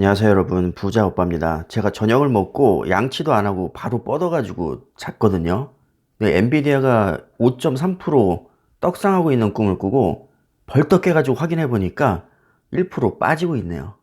안녕하세요 여러분. 부자 오빠입니다. 제가 저녁을 먹고 양치도 안 하고 바로 뻗어가지고 잤거든요. 엔비디아가 5.3% 떡상하고 있는 꿈을 꾸고 벌떡 깨가지고 확인해 보니까 1% 빠지고 있네요.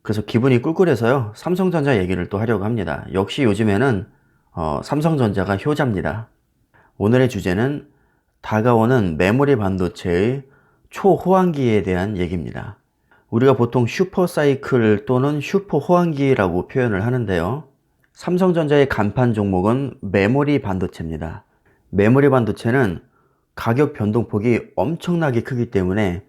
그래서 기분이 꿀꿀해서요 삼성전자 얘기를 또 하려고 합니다. 역시 요즘에는 어, 삼성전자가 효자입니다. 오늘의 주제는 다가오는 메모리 반도체의 초호황기에 대한 얘기입니다 우리가 보통 슈퍼사이클 또는 슈퍼 호황기라고 표현을 하는데요. 삼성전자의 간판 종목은 메모리 반도체입니다. 메모리 반도체는 가격 변동폭이 엄청나게 크기 때문에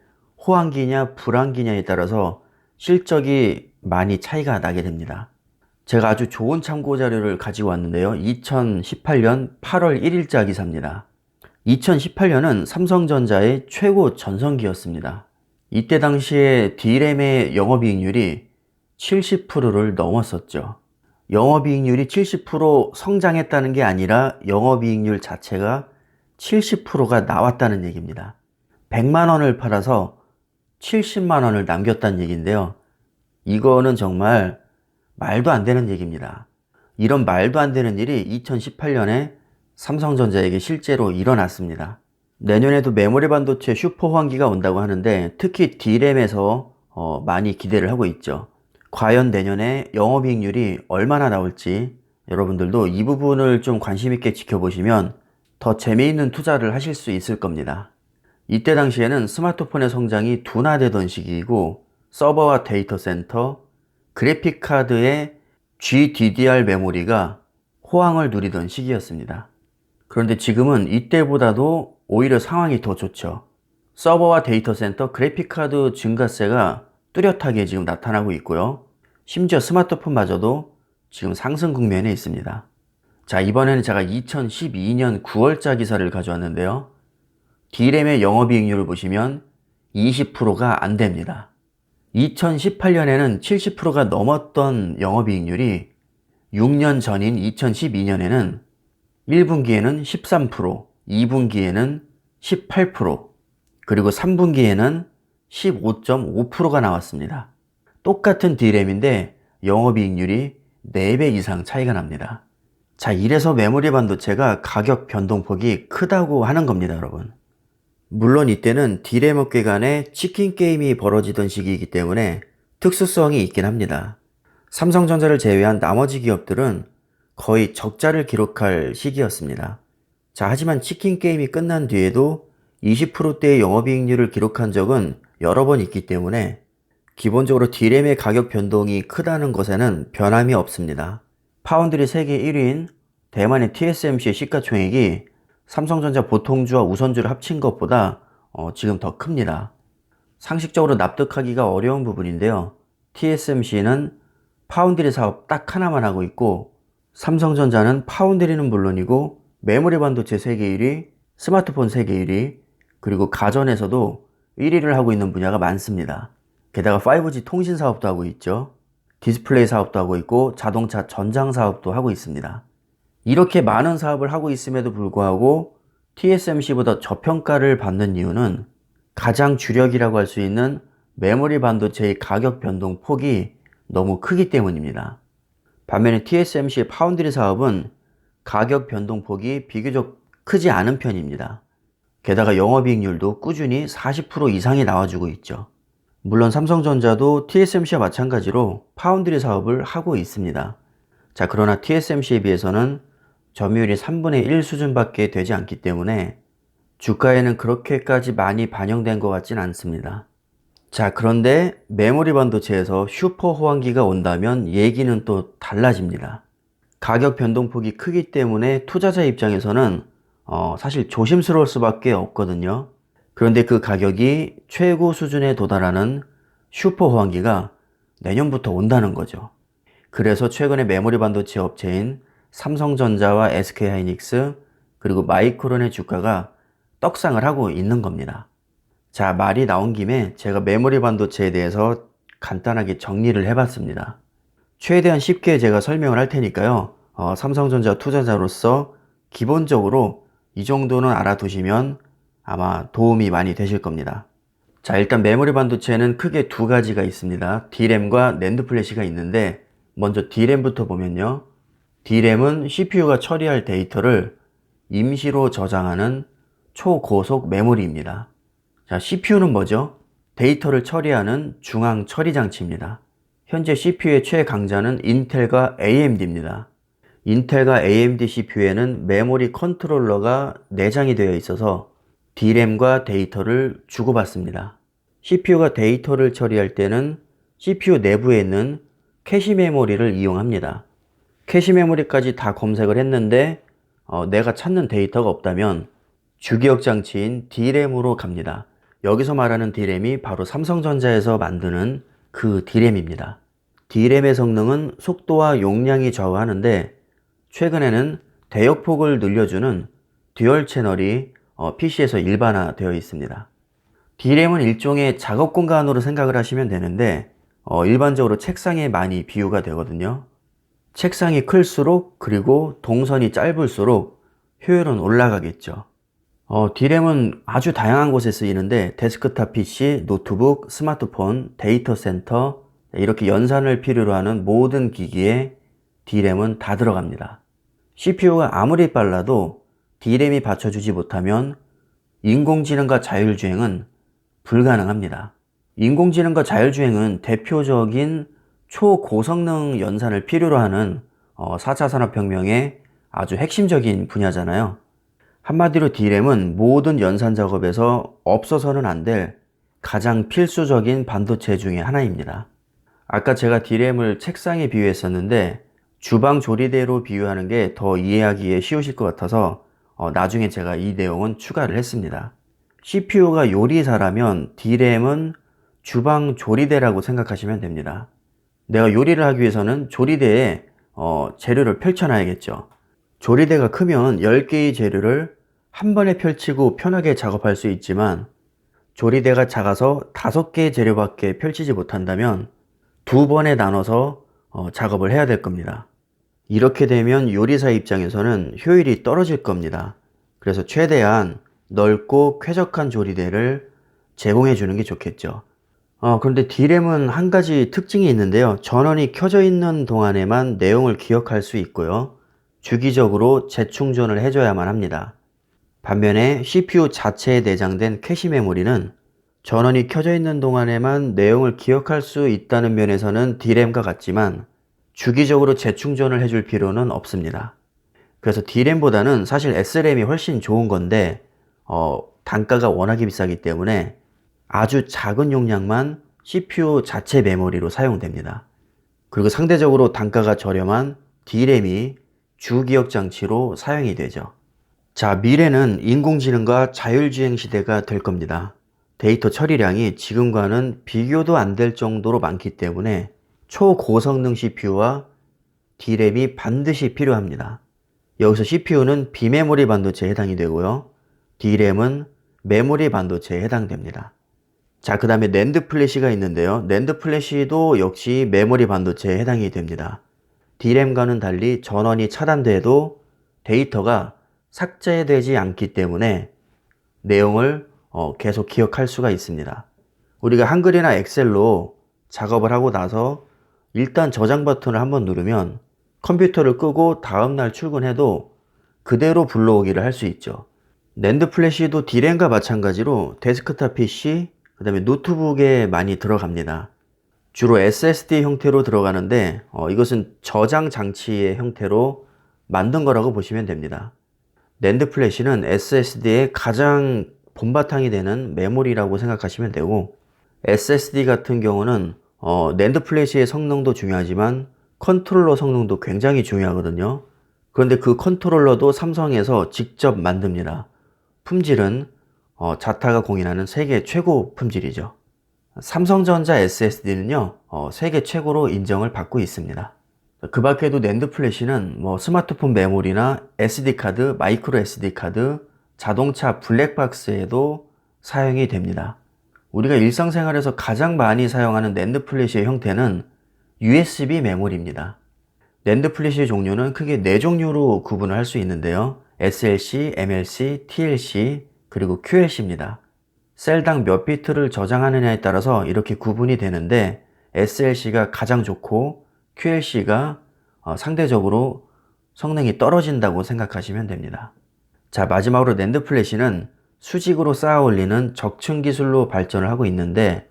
호황기냐 불황기냐에 따라서 실적이 많이 차이가 나게 됩니다. 제가 아주 좋은 참고 자료를 가지고 왔는데요. 2018년 8월 1일자 기사입니다. 2018년은 삼성전자의 최고 전성기였습니다. 이때 당시에 D램의 영업이익률이 70%를 넘었었죠. 영업이익률이 70% 성장했다는 게 아니라 영업이익률 자체가 70%가 나왔다는 얘기입니다. 100만 원을 팔아서 70만 원을 남겼다는 얘기인데요. 이거는 정말 말도 안 되는 얘기입니다. 이런 말도 안 되는 일이 2018년에 삼성전자에게 실제로 일어났습니다. 내년에도 메모리 반도체 슈퍼 호황기가 온다고 하는데 특히 D램에서 어, 많이 기대를 하고 있죠. 과연 내년에 영업이익률이 얼마나 나올지 여러분들도 이 부분을 좀 관심 있게 지켜보시면 더 재미있는 투자를 하실 수 있을 겁니다. 이때 당시에는 스마트폰의 성장이 둔화되던 시기이고 서버와 데이터 센터, 그래픽 카드의 GDDR 메모리가 호황을 누리던 시기였습니다. 그런데 지금은 이때보다도 오히려 상황이 더 좋죠. 서버와 데이터 센터 그래픽카드 증가세가 뚜렷하게 지금 나타나고 있고요. 심지어 스마트폰마저도 지금 상승 국면에 있습니다. 자, 이번에는 제가 2012년 9월자 기사를 가져왔는데요. D램의 영업이익률을 보시면 20%가 안 됩니다. 2018년에는 70%가 넘었던 영업이익률이 6년 전인 2012년에는 1분기에는 13%, 2분기에는 18%, 그리고 3분기에는 15.5%가 나왔습니다. 똑같은 D램인데 영업이익률이 4배 이상 차이가 납니다. 자, 이래서 메모리 반도체가 가격 변동폭이 크다고 하는 겁니다, 여러분. 물론 이때는 D램 업계 간에 치킨 게임이 벌어지던 시기이기 때문에 특수성이 있긴 합니다. 삼성전자를 제외한 나머지 기업들은 거의 적자를 기록할 시기였습니다. 자, 하지만 치킨 게임이 끝난 뒤에도 20%대의 영업이익률을 기록한 적은 여러 번 있기 때문에 기본적으로 D램의 가격 변동이 크다는 것에는 변함이 없습니다. 파운드리 세계 1위인 대만의 TSMC의 시가총액이 삼성전자 보통주와 우선주를 합친 것보다 어, 지금 더 큽니다. 상식적으로 납득하기가 어려운 부분인데요. TSMC는 파운드리 사업 딱 하나만 하고 있고 삼성전자는 파운드리는 물론이고 메모리 반도체 세계 1위, 스마트폰 세계 1위, 그리고 가전에서도 1위를 하고 있는 분야가 많습니다. 게다가 5G 통신 사업도 하고 있죠. 디스플레이 사업도 하고 있고 자동차 전장 사업도 하고 있습니다. 이렇게 많은 사업을 하고 있음에도 불구하고 TSMC보다 저평가를 받는 이유는 가장 주력이라고 할 수 있는 메모리 반도체의 가격 변동 폭이 너무 크기 때문입니다. 반면에 TSMC의 파운드리 사업은 가격 변동폭이 비교적 크지 않은 편입니다. 게다가 영업이익률도 꾸준히 40% 이상이 나와주고 있죠. 물론 삼성전자도 TSMC와 마찬가지로 파운드리 사업을 하고 있습니다. 자, 그러나 TSMC에 비해서는 점유율이 3분의 1 수준밖에 되지 않기 때문에 주가에는 그렇게까지 많이 반영된 것 같진 않습니다. 자, 그런데 메모리 반도체에서 슈퍼 호황기가 온다면 얘기는 또 달라집니다. 가격 변동폭이 크기 때문에 투자자 입장에서는 어, 사실 조심스러울 수밖에 없거든요. 그런데 그 가격이 최고 수준에 도달하는 슈퍼 호황기가 내년부터 온다는 거죠. 그래서 최근에 메모리 반도체 업체인 삼성전자와 SK하이닉스 그리고 마이크론의 주가가 떡상을 하고 있는 겁니다. 자, 말이 나온 김에 제가 메모리 반도체에 대해서 간단하게 정리를 해봤습니다. 최대한 쉽게 제가 설명을 할 테니까요. 어, 삼성전자 투자자로서 기본적으로 이 정도는 알아두시면 아마 도움이 많이 되실 겁니다. 자, 일단 메모리 반도체는 크게 두 가지가 있습니다. D램과 낸드 플래시가 있는데, 먼저 D램부터 보면요. D램은 CPU가 처리할 데이터를 임시로 저장하는 초고속 메모리입니다. 자, CPU는 뭐죠? 데이터를 처리하는 중앙 처리 장치입니다. 현재 CPU의 최강자는 인텔과 AMD입니다. 인텔과 AMD CPU에는 메모리 컨트롤러가 내장이 되어 있어서 D램과 데이터를 주고받습니다. CPU가 데이터를 처리할 때는 CPU 내부에 있는 캐시 메모리를 이용합니다. 캐시 메모리까지 다 검색을 했는데 어, 내가 찾는 데이터가 없다면 주기억 장치인 D램으로 갑니다. 여기서 말하는 D램이 바로 삼성전자에서 만드는 그 D램입니다. D램의 성능은 속도와 용량이 좌우하는데 최근에는 대역폭을 늘려주는 듀얼 채널이 어, PC에서 일반화되어 있습니다. D램은 일종의 작업 공간으로 생각을 하시면 되는데 어, 일반적으로 책상에 많이 비유가 되거든요. 책상이 클수록 그리고 동선이 짧을수록 효율은 올라가겠죠. 어, D램은 아주 다양한 곳에 쓰이는데 데스크탑 PC, 노트북, 스마트폰, 데이터 센터 이렇게 연산을 필요로 하는 모든 기기에 D램은 다 들어갑니다. CPU가 아무리 빨라도 D램이 받쳐주지 못하면 인공지능과 자율주행은 불가능합니다. 인공지능과 자율주행은 대표적인 초고성능 연산을 필요로 하는 4차 산업혁명의 아주 핵심적인 분야잖아요. 한마디로 D램은 모든 연산 작업에서 없어서는 안 될 가장 필수적인 반도체 중의 하나입니다. 아까 제가 D램을 책상에 비유했었는데 주방 조리대로 비유하는 게 더 이해하기에 쉬우실 것 같아서 어, 나중에 제가 이 내용은 추가를 했습니다. CPU가 요리사라면 D램은 주방 조리대라고 생각하시면 됩니다. 내가 요리를 하기 위해서는 조리대에 어, 재료를 펼쳐놔야겠죠. 조리대가 크면 10개의 재료를 한 번에 펼치고 편하게 작업할 수 있지만 조리대가 작아서 5개의 재료밖에 펼치지 못한다면 두 번에 나눠서 어, 작업을 해야 될 겁니다. 이렇게 되면 요리사 입장에서는 효율이 떨어질 겁니다. 그래서 최대한 넓고 쾌적한 조리대를 제공해 주는 게 좋겠죠. 어, 그런데 D램은 한 가지 특징이 있는데요. 전원이 켜져 있는 동안에만 내용을 기억할 수 있고요. 주기적으로 재충전을 해줘야만 합니다. 반면에 CPU 자체에 내장된 캐시 메모리는 전원이 켜져 있는 동안에만 내용을 기억할 수 있다는 면에서는 D램과 같지만 주기적으로 재충전을 해줄 필요는 없습니다. 그래서 D램보다는 사실 SRAM이 훨씬 좋은 건데 어, 단가가 워낙에 비싸기 때문에 아주 작은 용량만 CPU 자체 메모리로 사용됩니다. 그리고 상대적으로 단가가 저렴한 D램이 주기억 장치로 사용이 되죠. 자, 미래는 인공지능과 자율주행 시대가 될 겁니다. 데이터 처리량이 지금과는 비교도 안 될 정도로 많기 때문에 초고성능 CPU와 D램이 반드시 필요합니다. 여기서 CPU는 비메모리 반도체에 해당이 되고요. D램은 메모리 반도체에 해당됩니다. 자, 그 다음에 낸드 플래시가 있는데요. 낸드 플래시도 역시 메모리 반도체에 해당이 됩니다. D램과는 달리 전원이 차단돼도 데이터가 삭제되지 않기 때문에 내용을 어, 계속 기억할 수가 있습니다. 우리가 한글이나 엑셀로 작업을 하고 나서 일단 저장 버튼을 한번 누르면 컴퓨터를 끄고 다음날 출근해도 그대로 불러오기를 할 수 있죠. 낸드 플래시도 D램과 마찬가지로 데스크탑 PC, 그 다음에 노트북에 많이 들어갑니다. 주로 SSD 형태로 들어가는데 어, 이것은 저장 장치의 형태로 만든 거라고 보시면 됩니다. 낸드 플래시는 SSD의 가장 본바탕이 되는 메모리라고 생각하시면 되고 SSD 같은 경우는 어, 낸드 플래시의 성능도 중요하지만 컨트롤러 성능도 굉장히 중요하거든요. 그런데 그 컨트롤러도 삼성에서 직접 만듭니다. 품질은 어, 자타가 공인하는 세계 최고 품질이죠. 삼성전자 SSD는요, 어, 세계 최고로 인정을 받고 있습니다. 그 밖에도 낸드 플래시는 뭐 스마트폰 메모리나 SD카드, 마이크로 SD카드, 자동차 블랙박스에도 사용이 됩니다. 우리가 일상생활에서 가장 많이 사용하는 낸드 플래시의 형태는 USB 메모리입니다. 낸드 플래시 종류는 크게 4종류로 구분을 할 수 있는데요. SLC, MLC, TLC, 그리고 QLC입니다. 셀당 몇 비트를 저장하느냐에 따라서 이렇게 구분이 되는데 SLC가 가장 좋고 QLC가 어, 상대적으로 성능이 떨어진다고 생각하시면 됩니다. 자, 마지막으로 낸드 플래시는 수직으로 쌓아 올리는 적층 기술로 발전을 하고 있는데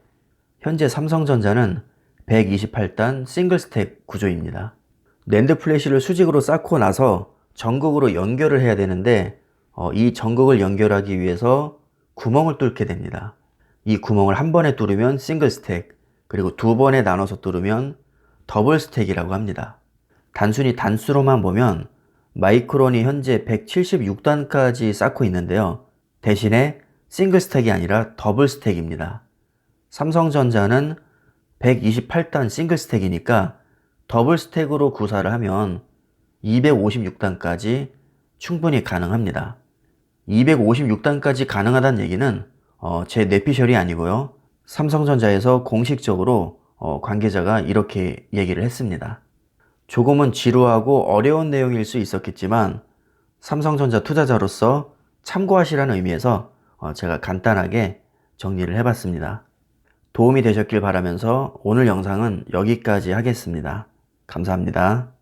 현재 삼성전자는 128단 싱글 스택 구조입니다. 낸드 플래시를 수직으로 쌓고 나서 전극으로 연결을 해야 되는데 어, 이 전극을 연결하기 위해서 구멍을 뚫게 됩니다. 이 구멍을 한 번에 뚫으면 싱글 스택, 그리고 두 번에 나눠서 뚫으면 더블 스택이라고 합니다. 단순히 단수로만 보면 마이크론이 현재 176단까지 쌓고 있는데요. 대신에 싱글 스택이 아니라 더블 스택입니다. 삼성전자는 128단 싱글 스택이니까 더블 스택으로 구사를 하면 256단까지 충분히 가능합니다. 256단까지 가능하다는 얘기는 어, 제 뇌피셜이 아니고요. 삼성전자에서 공식적으로 어, 관계자가 이렇게 얘기를 했습니다. 조금은 지루하고 어려운 내용일 수 있었겠지만 삼성전자 투자자로서 참고하시라는 의미에서 어, 제가 간단하게 정리를 해봤습니다. 도움이 되셨길 바라면서 오늘 영상은 여기까지 하겠습니다. 감사합니다.